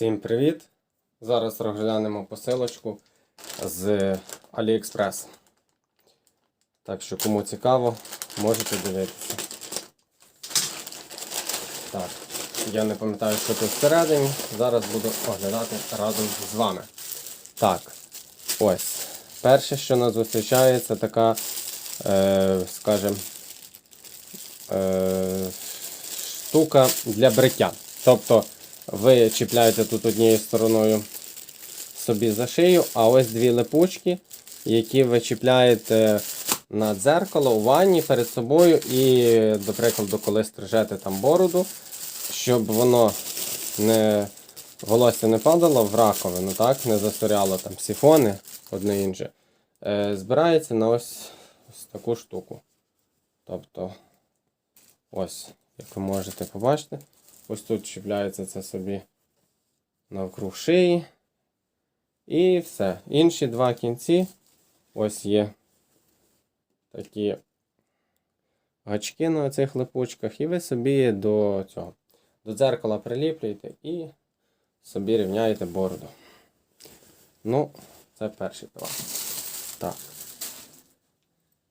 Всім привіт! Зараз розглянемо посилочку з AliExpress. Так що, кому цікаво, можете дивитися. Так, я не пам'ятаю, що тут всередині. Зараз буду оглядати разом з вами. Так, ось. Перше, що нас зустрічає, це така, е, скажімо, е, штука для бриття. Тобто ви чіпляєте тут однією стороною собі за шию, а ось дві липучки, які ви чіпляєте на дзеркало у ванні перед собою і, до прикладу, коли стрижете там бороду, щоб воно не волосся не падало в раковину, так, не засоряло там сіфони, одне інше. Е, збирається на ось, ось таку штуку. Тобто, ось, як ви можете побачити, ось тут чіпляється це собі навкруг шиї. І все. Інші два кінці. Ось є такі гачки на цих липучках, і ви собі до цього, до дзеркала приліплюєте і собі рівняєте бороду. Ну, це перший план. Так.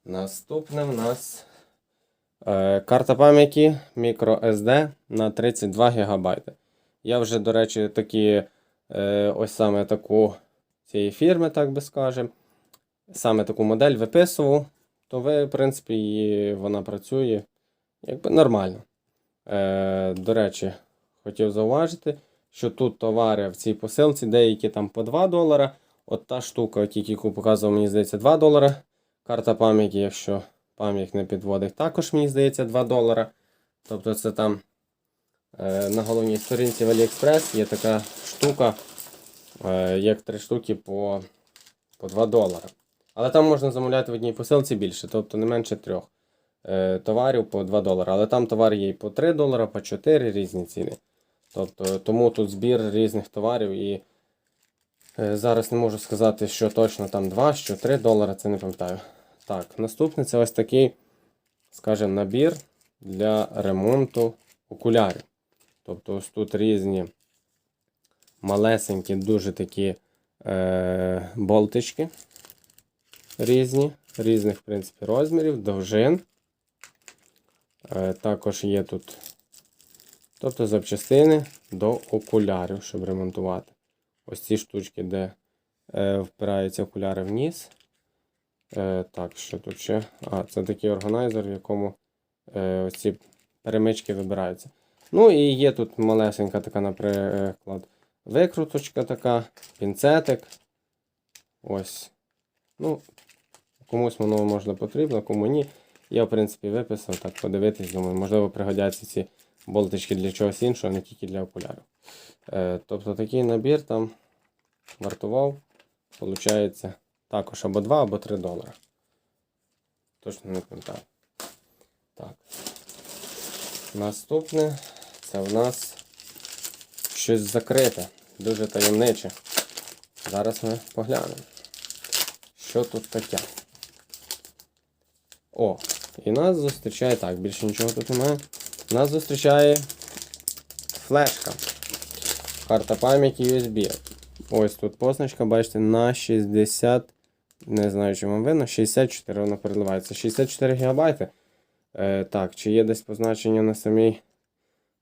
Наступне в нас карта пам'яті microSD на 32 ГБ. Я вже, до речі, такі е, ось саме таку цієї фірми, так би скажемо. Саме таку модель виписував, то ви, в принципі, її, вона працює якби нормально. Е, До речі, хотів зауважити, що тут товари в цій посилці, деякі там по 2 долара. От та штука, тільки яку показував, мені здається, 2 долара. Карта пам'яті, якщо пам'ять не підводить, також, мені здається, 2 долара. Тобто це там е, на головній сторінці в AliExpress є така штука, е, як 3 штуки по, по 2 долара. Але там можна замовляти в одній посилці більше, тобто не менше трьох е, товарів по 2 долара. Але там товар є і по 3 долара, по 4 різні ціни. Тобто, тому тут збір різних товарів і е, зараз не можу сказати, що точно там 2, що 3 долара, це не пам'ятаю. Так, наступне це ось такий, скажімо, набір для ремонту окулярів. Тобто ось тут різні малесенькі, дуже такі е, болтички. Різні, різних, в принципі, розмірів, довжин. Е, також є тут тобто запчастини до окулярів, щоб ремонтувати. Ось ці штучки, де е, впираються окуляри в ніс. Е, так, що тут ще? А, це такий органайзер, в якому е, ось ці перемички вибираються. Ну і є тут малесенька така, наприклад, викруточка така, пінцетик. Ось. Ну, комусь воно можна потрібно, кому ні. Я, в принципі, виписав, так подивитись, думаю, можливо, пригодяться ці болтички для чогось іншого, не тільки для окулярів. Е, тобто такий набір там вартував, виходить, також або 2, або 3 долари. Точно не пам'ятаю. Так. Наступне це в нас щось закрите, дуже таємниче. Зараз ми поглянемо. Що тут таке? О, і нас зустрічає так, більше нічого тут немає. Нас зустрічає флешка. Карта пам'яті USB. Ось тут позначка, бачите, на 60. Не знаю, чи вам видно, 64 вона переливається. 64 ГБ. Е, так, чи є десь позначення на самій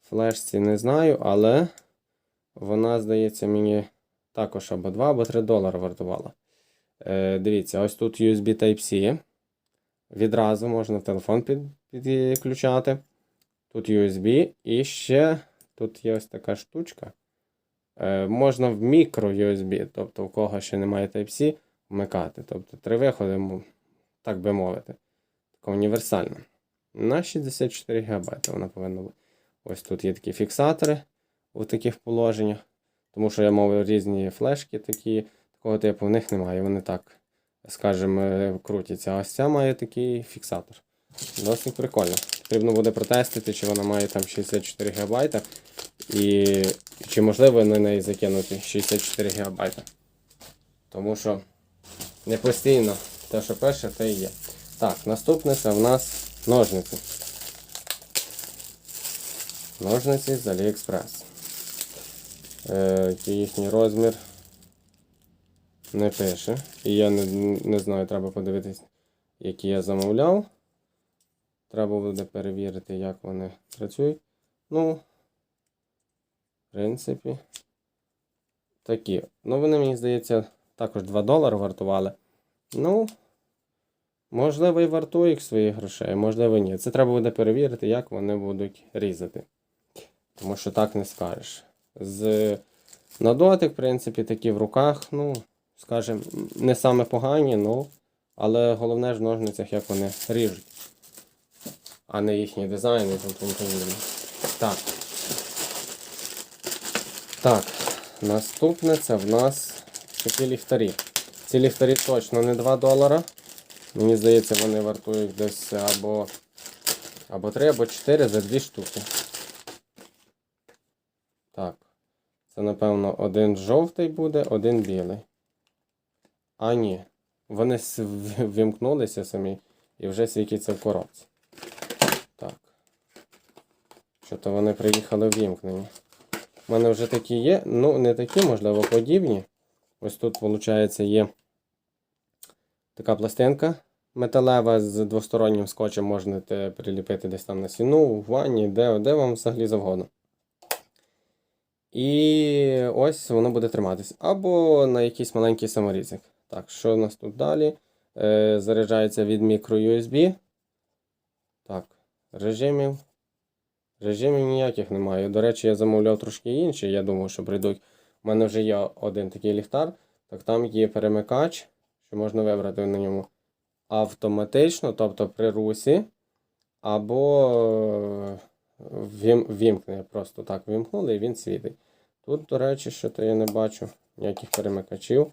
флешці, не знаю, але вона, здається, мені також або 2, або 3 долари вартувала. Е, дивіться, ось тут USB Type-C. Відразу можна телефон під, підключати. Тут USB. І ще тут є ось така штучка. Е, можна в мікро USB, тобто у кого ще немає Type-C, вмикати. Тобто три виходи, так би мовити. Така універсальна. На 64 ГБ вона повинна бути. Ось тут є такі фіксатори у таких положеннях. Тому що я мовив різні флешки такі, такого типу в них немає. Вони так, скажімо, крутяться. А ось ця має такий фіксатор. Досить прикольно. Потрібно буде протестити, чи вона має там 64 ГБ. І чи можливо на неї закинути 64 ГБ. Тому що не постійно те, що пише, те і є. Так, наступне це в нас ножниці. Ножниці з AliExpress. Е, їхній розмір не пише. І я не, не знаю, треба подивитись, які я замовляв. Треба буде перевірити, як вони працюють. Ну, в принципі, такі. Ну, вони, мені здається, також 2 долари вартували. Ну, можливо, і вартують своїх грошей, можливо, ні. Це треба буде перевірити, як вони будуть різати. Тому що так не скажеш. З на дотик, в принципі, такі в руках, ну, скажімо, не саме погані, ну, але головне ж в ножницях, як вони ріжуть, а не їхні дизайни. Так. Так, наступне це в нас такі ліхтарі. Ці ліхтарі точно не 2 долара. Мені здається, вони вартують десь або, або 3, або 4 за 2 штуки. Так. Це, напевно, один жовтий буде, один білий. А ні. Вони с- в- вимкнулися самі і вже світяться в коробці. Так. Що-то вони приїхали ввімкнені. У мене вже такі є. Ну, не такі, можливо, подібні. Ось тут, виходить, є така пластинка металева з двостороннім скотчем можна приліпити десь там на стіну, в ванні, де, де вам взагалі завгодно. І ось воно буде триматись. Або на якийсь маленький саморізик. Так, що у нас тут далі? Е, заряджається від microUSB. Так, режимів. Режимів ніяких немає. До речі, я замовляв трошки інші. Я думав, що прийдуть. У мене вже є один такий ліхтар. Так там є перемикач, що можна вибрати на ньому автоматично, тобто при русі, або е, вім, вімкнення. Просто так вімкнули і він світить. Тут, до речі, що то я не бачу ніяких перемикачів.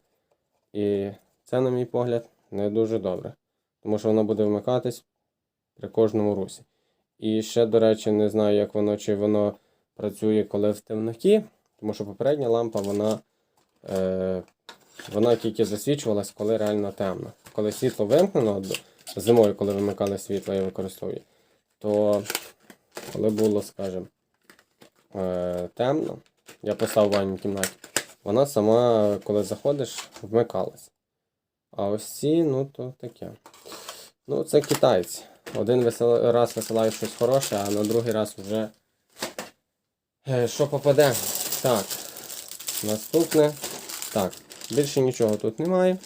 І це, на мій погляд, не дуже добре. Тому що воно буде вмикатись при кожному русі. І ще, до речі, не знаю, як воно, чи воно працює, коли в темноті, тому що попередня лампа, вона, е, вона тільки засвічувалась, коли реально темно. Коли світло вимкнено, зимою, коли вимикали світло і використовую, то коли було, скажімо, е, темно, я поставив в ванній кімнаті, вона сама, коли заходиш, вмикалась. А ось ці, ну то таке. Ну, це китайці. Один раз висилає щось хороше, а на другий раз вже е, що попаде. Так. Наступне. Так, більше нічого тут немає.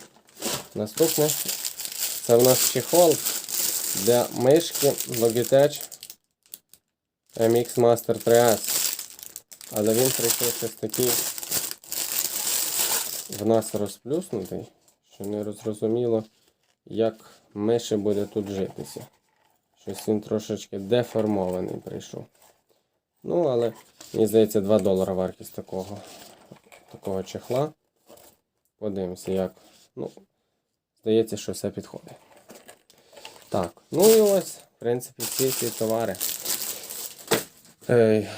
Наступне. Це в нас чехол для мишки Logitech MX Master 3S. Але він прийшов щось такий в нас розплюснутий, що не зрозуміло, як миші буде тут житися. Щось він трошечки деформований прийшов. Ну, але, мені здається, 2 долара вартість такого, такого чехла. Подивимося, як. Ну, здається, що все підходить. Так, ну і ось, в принципі, всі ці товари. Ей,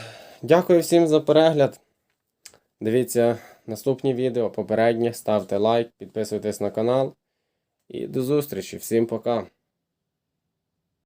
дякую всім за перегляд. Дивіться наступні відео, попередні, ставте лайк, підписуйтесь на канал. І до зустрічі. Всім пока.